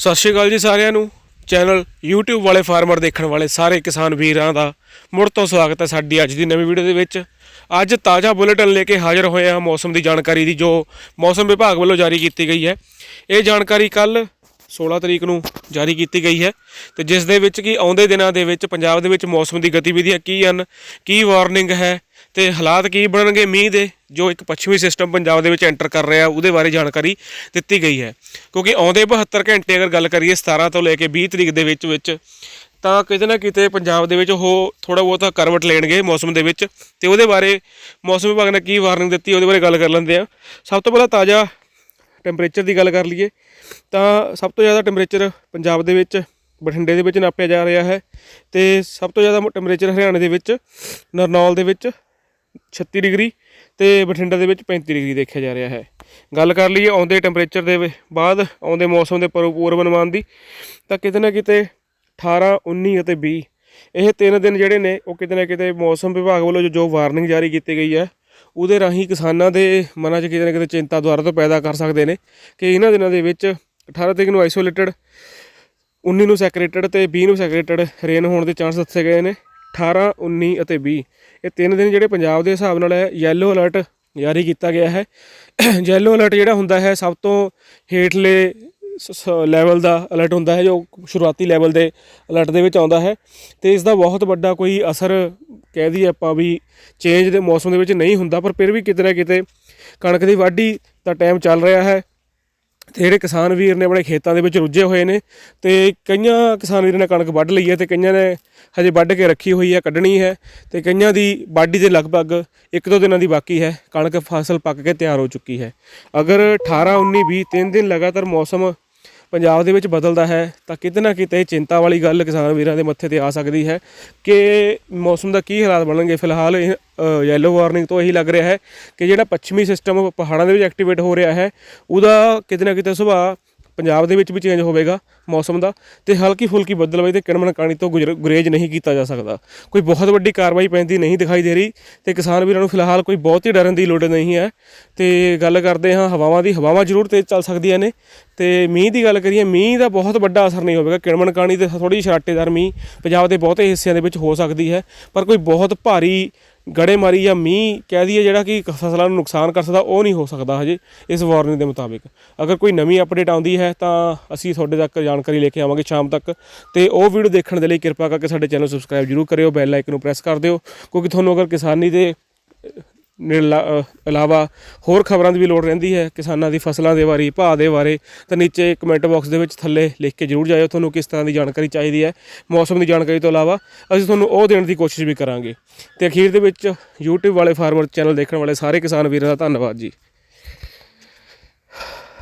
ਸਤਿ ਸ਼੍ਰੀ ਅਕਾਲ ਜੀ ਸਾਰਿਆਂ ਨੂੰ। ਚੈਨਲ YouTube ਵਾਲੇ ਫਾਰਮਰ ਦੇਖਣ ਵਾਲੇ ਸਾਰੇ ਕਿਸਾਨ ਵੀਰਾਂ ਦਾ ਮੁੜ ਤੋਂ ਸਵਾਗਤ ਹੈ ਸਾਡੀ ਅੱਜ ਦੀ ਨਵੀਂ ਵੀਡੀਓ ਦੇ ਵਿੱਚ। ਅੱਜ ਤਾਜ਼ਾ ਬੁਲੇਟਿਨ ਲੈ ਕੇ ਹਾਜ਼ਰ ਹੋਏ ਹਾਂ ਮੌਸਮ ਦੀ ਜਾਣਕਾਰੀ ਦੀ ਜੋ ਮੌਸਮ ਵਿਭਾਗ ਵੱਲੋਂ ਜਾਰੀ ਕੀਤੀ ਗਈ ਹੈ। ਇਹ ਜਾਣਕਾਰੀ ਕੱਲ 16 ਤਰੀਕ ਨੂੰ ਜਾਰੀ ਕੀਤੀ ਗਈ ਹੈ ਤੇ ਜਿਸ ਦੇ ਵਿੱਚ ਕਿ ਆਉਂਦੇ ਦਿਨਾਂ ਦੇ ਵਿੱਚ ਪੰਜਾਬ ਦੇ ਵਿੱਚ ਮੌਸਮ ਦੀ ਗਤੀਵਿਧੀਆਂ ਕੀ ਹਨ, ਕੀ ਵਾਰਨਿੰਗ ਹੈ ਤੇ ਹਾਲਾਤ ਕੀ ਬਣਨਗੇ ਮੀਂਹ ਦੇ, ਜੋ ਇੱਕ ਪੱਛਮੀ ਸਿਸਟਮ ਪੰਜਾਬ ਦੇ ਵਿੱਚ ਐਂਟਰ ਕਰ ਰਿਹਾ, ਉਹਦੇ ਬਾਰੇ ਜਾਣਕਾਰੀ ਦਿੱਤੀ ਗਈ ਹੈ। ਕਿਉਂਕਿ ਆਉਂਦੇ 72 ਘੰਟੇ ਅਗਰ ਗੱਲ ਕਰੀਏ 17 ਤੋਂ ਲੈ ਕੇ 20 ਤਰੀਕ ਦੇ ਵਿੱਚ ਵਿੱਚ, ਤਾਂ ਕਿਤੇ ਨਾ ਕਿਤੇ ਪੰਜਾਬ ਦੇ ਵਿੱਚ ਉਹ ਥੋੜਾ ਬਹੁਤਾ ਕਰਵਟ ਲੈਣਗੇ ਮੌਸਮ ਦੇ ਵਿੱਚ ਤੇ ਉਹਦੇ ਬਾਰੇ ਮੌਸਮ ਵਿਭਾਗ ਨੇ ਕੀ ਵਾਰਨਿੰਗ ਦਿੱਤੀ, ਉਹਦੇ ਬਾਰੇ ਗੱਲ ਕਰ ਲੈਂਦੇ ਆ ਸਭ ਤੋਂ ਪਹਿਲਾਂ ਤਾਜ਼ਾ ਟੈਂਪਰੇਚਰ ਦੀ ਗੱਲ ਕਰ ਲਈਏ, ਤਾਂ ਸਭ ਤੋਂ ਜ਼ਿਆਦਾ ਟੈਂਪਰੇਚਰ ਪੰਜਾਬ ਦੇ ਵਿੱਚ, ਬਠਿੰਡੇ ਦੇ ਵਿੱਚ ਨਾਪਿਆ ਜਾ ਰਿਹਾ ਹੈ ਤੇ ਸਭ ਤੋਂ ਜ਼ਿਆਦਾ ਟੈਂਪਰੇਚਰ ਹਰਿਆਣੇ ਦੇ ਵਿੱਚ, ਨਰਨੌਲ ਦੇ ਵਿੱਚ 36 ਡਿਗਰੀ ਤੇ ਬਠਿੰਡਾ ਦੇ ਵਿੱਚ 35 ਡਿਗਰੀ ਦੇਖਿਆ ਜਾ ਰਿਹਾ ਹੈ। ਗੱਲ ਕਰ ਲਈਏ ਆਉਂਦੇ ਟੈਂਪਰੇਚਰ ਦੇ ਬਾਅਦ, ਆਉਂਦੇ ਮੌਸਮ ਦੇ ਪੂਰਵ ਪੂਰਵ ਅਨੁਮਾਨ ਦੀ, ਤਾਂ ਕਿਤੇ ਨਾ ਕਿਤੇ 18 19 ਅਤੇ 20 ਇਹ ਤਿੰਨ ਦਿਨ ਜਿਹੜੇ ਨੇ, ਉਹ ਕਿਤੇ ਨਾ ਕਿਤੇ ਮੌਸਮ ਵਿਭਾਗ ਵੱਲੋਂ ਜੋ ਵਾਰਨਿੰਗ ਜਾਰੀ ਕੀਤੀ ਗਈ ਹੈ ਉਹਦੇ ਰਾਹੀਂ ਕਿਸਾਨਾਂ ਦੇ ਮਨਾਂ 'ਚ ਕਿਤੇ ਨਾ ਕਿਤੇ ਚਿੰਤਾ ਦੁਆਰਾ ਤੋਂ ਪੈਦਾ ਕਰ ਸਕਦੇ ਨੇ ਕਿ ਇਹਨਾਂ ਦਿਨਾਂ ਦੇ ਵਿੱਚ 18 ਤਰੀਕ ਨੂੰ ਆਈਸੋਲੇਟਡ 19 ਨੂੰ ਸੈਕਰੇਟਡ ਤੇ 20 ਨੂੰ ਸੈਕਰੇਟਡ ਰੇਨ ਹੋਣ ਦੇ ਚਾਂਸ ਦੱਸੇ ਗਏ ਨੇ। 18 19 ਅਤੇ 20 ਇਹ ਤਿੰਨ ਦਿਨ ਜਿਹੜੇ ਪੰਜਾਬ ਦੇ ਹਿਸਾਬ ਨਾਲ ਹੈ ਯੈਲੋ ਅਲਰਟ ਜਾਰੀ ਕੀਤਾ ਗਿਆ ਹੈ। ਯੈਲੋ ਅਲਰਟ ਜਿਹੜਾ ਹੁੰਦਾ ਹੈ, ਸਭ ਤੋਂ ਹੇਠਲੇ ਲੈਵਲ ਦਾ ਅਲਰਟ ਹੁੰਦਾ ਹੈ, ਜੋ ਸ਼ੁਰੂਆਤੀ ਲੈਵਲ ਦੇ ਅਲਰਟ ਦੇ ਵਿੱਚ ਆਉਂਦਾ ਹੈ। ਤੇ ਇਸ ਦਾ ਬਹੁਤ ਵੱਡਾ ਕੋਈ ਅਸਰ ਕਹਿ ਦਈਏ ਆਪਾਂ ਵੀ ਚੇਂਜ ਦੇ ਮੌਸਮ ਦੇ ਵਿੱਚ ਨਹੀਂ ਹੁੰਦਾ, ਪਰ ਫਿਰ ਵੀ ਕਿਤੇ ਨਾ ਕਿਤੇ ਕਣਕ ਦੀ ਵਾਢੀ ਦਾ ਟਾਈਮ ਚੱਲ ਰਿਹਾ ਹੈ ਤੇ ਜਿਹੜੇ ਕਿਸਾਨ ਵੀਰ ਨੇ ਆਪਣੇ ਖੇਤਾਂ ਦੇ ਵਿੱਚ ਰੁੱਝੇ ਹੋਏ ਨੇ ਤੇ ਕਈਆਂ ਕਿਸਾਨ ਵੀਰ ਨੇ ਕਣਕ ਵੱਢ ਲਈ ਹੈ ਤੇ ਕਈਆਂ ਨੇ ਹਜੇ ਵੱਢ ਕੇ ਰੱਖੀ ਹੋਈ ਹੈ, ਕੱਢਣੀ ਹੈ ਤੇ ਕਈਆਂ ਦੀ ਵਾਢੀ ਦੇ ਲਗਭਗ ਇੱਕ ਦੋ ਦਿਨਾਂ ਦੀ ਬਾਕੀ ਹੈ, ਕਣਕ ਫਸਲ ਪੱਕ ਕੇ ਤਿਆਰ ਹੋ ਚੁੱਕੀ ਹੈ। ਅਗਰ 18 19 20 ਤਿੰਨ ਦਿਨ ਲਗਾਤਾਰ ਮੌਸਮ ਪੰਜਾਬ ਦੇ ਵਿੱਚ ਬਦਲਦਾ ਹੈ, ਤਾਂ ਕਿਤੇ ਨਾ ਕਿਤੇ ਚਿੰਤਾ ਵਾਲੀ ਗੱਲ ਕਿਸਾਨ ਵੀਰਾਂ ਦੇ ਮੱਥੇ ਤੇ ਆ ਸਕਦੀ ਹੈ ਕਿ ਮੌਸਮ ਦਾ ਕੀ ਹਾਲਾਤ ਬਣਨਗੇ। ਫਿਲਹਾਲ ਇਹ ਯੈਲੋ ਵਾਰਨਿੰਗ ਤੋਂ ਇਹੀ ਲੱਗ ਰਿਹਾ ਹੈ ਕਿ ਜਿਹੜਾ ਪੱਛਮੀ ਸਿਸਟਮ ਪਹਾੜਾਂ ਦੇ ਵਿੱਚ ਐਕਟੀਵੇਟ ਹੋ ਰਿਹਾ ਹੈ, ਉਹਦਾ ਕਿਤੇ ਨਾ ਕਿਤੇ ਸੁਭਾਅ ਪੰਜਾਬ ਦੇ ਵਿੱਚ ਵੀ ਚੇਂਜ ਹੋਵੇਗਾ ਮੌਸਮ ਦਾ ਤੇ ਹਲਕੀ ਫੁਲਕੀ ਬੱਦਲਬਾਈ ਤੇ ਕਿਣਮਣ ਕਾਣੀ ਤੋਂ ਗੁਜਰ- ਗੁਰੇਜ਼ ਨਹੀਂ ਕੀਤਾ ਜਾ ਸਕਦਾ। ਕੋਈ ਬਹੁਤ ਵੱਡੀ ਕਾਰਵਾਈ ਪੈਂਦੀ ਨਹੀਂ ਦਿਖਾਈ ਦੇ ਰਹੀ ਤੇ ਕਿਸਾਨ ਵੀਰਾਂ ਨੂੰ ਫਿਲਹਾਲ ਕੋਈ ਬਹੁਤੀ ਡਰਨ ਦੀ ਲੋੜ ਨਹੀਂ ਹੈ। ਤੇ ਗੱਲ ਕਰਦੇ ਹਾਂ ਹਵਾਵਾਂ ਦੀ, ਹਵਾਵਾਂ ਜ਼ਰੂਰ ਤੇਜ਼ ਚੱਲ ਸਕਦੀਆਂ ਨੇ ਤੇ ਮੀਂਹ ਦੀ ਗੱਲ ਕਰੀਏ, ਮੀਂਹ ਦਾ ਬਹੁਤ ਵੱਡਾ ਅਸਰ ਨਹੀਂ ਹੋਵੇਗਾ। ਕਿਣਮਣ ਕਾਣੀ ਤੇ ਥੋੜੀ ਸ਼ਰਾਟੇਦਾਰ ਮੀਂਹ ਪੰਜਾਬ ਦੇ ਬਹੁਤੇ ਹਿੱਸਿਆਂ ਦੇ ਵਿੱਚ ਹੋ ਸਕਦੀ ਹੈ, ਪਰ ਕੋਈ ਬਹੁਤ ਭਾਰੀ ਗੜੇਮਾਰੀ ਜਾਂ ਮੀਂਹ ਕਹਿ ਦਈਏ ਜਿਹੜਾ ਕਿ ਫਸਲਾਂ ਨੂੰ ਨੁਕਸਾਨ ਕਰ ਸਕਦਾ, ਉਹ ਨਹੀਂ ਹੋ ਸਕਦਾ ਹਜੇ ਇਸ ਵਾਰਨਿੰਗ ਦੇ ਮੁਤਾਬਿਕ। ਅਗਰ ਕੋਈ ਨਵੀਂ ਅਪਡੇਟ ਆਉਂਦੀ ਹੈ ਤਾਂ ਅਸੀਂ ਤੁਹਾਡੇ ਤੱਕ ਜਾਣਕਾਰੀ ਲੈ ਕੇ ਆਵਾਂਗੇ ਸ਼ਾਮ ਤੱਕ। ਤੇ ਉਹ ਵੀਡੀਓ ਦੇਖਣ ਦੇ ਲਈ ਕਿਰਪਾ ਕਰਕੇ ਸਾਡੇ ਚੈਨਲ ਸਬਸਕ੍ਰਾਈਬ ਜਰੂਰ ਕਰਿਓ ਬੈਲ ਆਈਕਨ ਨੂੰ ਪ੍ਰੈਸ ਕਰ ਦਿਓ, ਕਿਉਂਕਿ ਤੁਹਾਨੂੰ ਅਗਰ ਕਿਸਾਨੀ ਦੇ ਇਲਾਵਾ ਹੋਰ ਖਬਰਾਂ ਦੀ ਵੀ ਲੋੜ ਰਹਿੰਦੀ ਹੈ ਕਿਸਾਨਾਂ ਦੀ ਫਸਲਾਂ ਦੇ ਬਾਰੇ, ਭਾਅ ਦੇ ਬਾਰੇ, ਤਾਂ ਨੀਚੇ ਕਮੈਂਟ ਬਾਕਸ ਦੇ ਵਿੱਚ ਥੱਲੇ ਲਿਖ ਕੇ ਜਰੂਰ ਜਾਇਓ, ਤੁਹਾਨੂੰ ਕਿਸ ਤਰ੍ਹਾਂ ਦੀ ਜਾਣਕਾਰੀ ਚਾਹੀਦੀ ਹੈ। ਮੌਸਮ ਦੀ ਜਾਣਕਾਰੀ ਤੋਂ ਇਲਾਵਾ ਅਸੀਂ ਤੁਹਾਨੂੰ ਉਹ ਦੇਣ ਦੀ ਕੋਸ਼ਿਸ਼ ਵੀ ਕਰਾਂਗੇ। ਤੇ ਅਖੀਰ ਦੇ ਵਿੱਚ YouTube ਵਾਲੇ ਫਾਰਮਰ ਚੈਨਲ ਦੇਖਣ ਵਾਲੇ ਸਾਰੇ ਕਿਸਾਨ ਵੀਰਾਂ ਦਾ ਧੰਨਵਾਦ ਜੀ।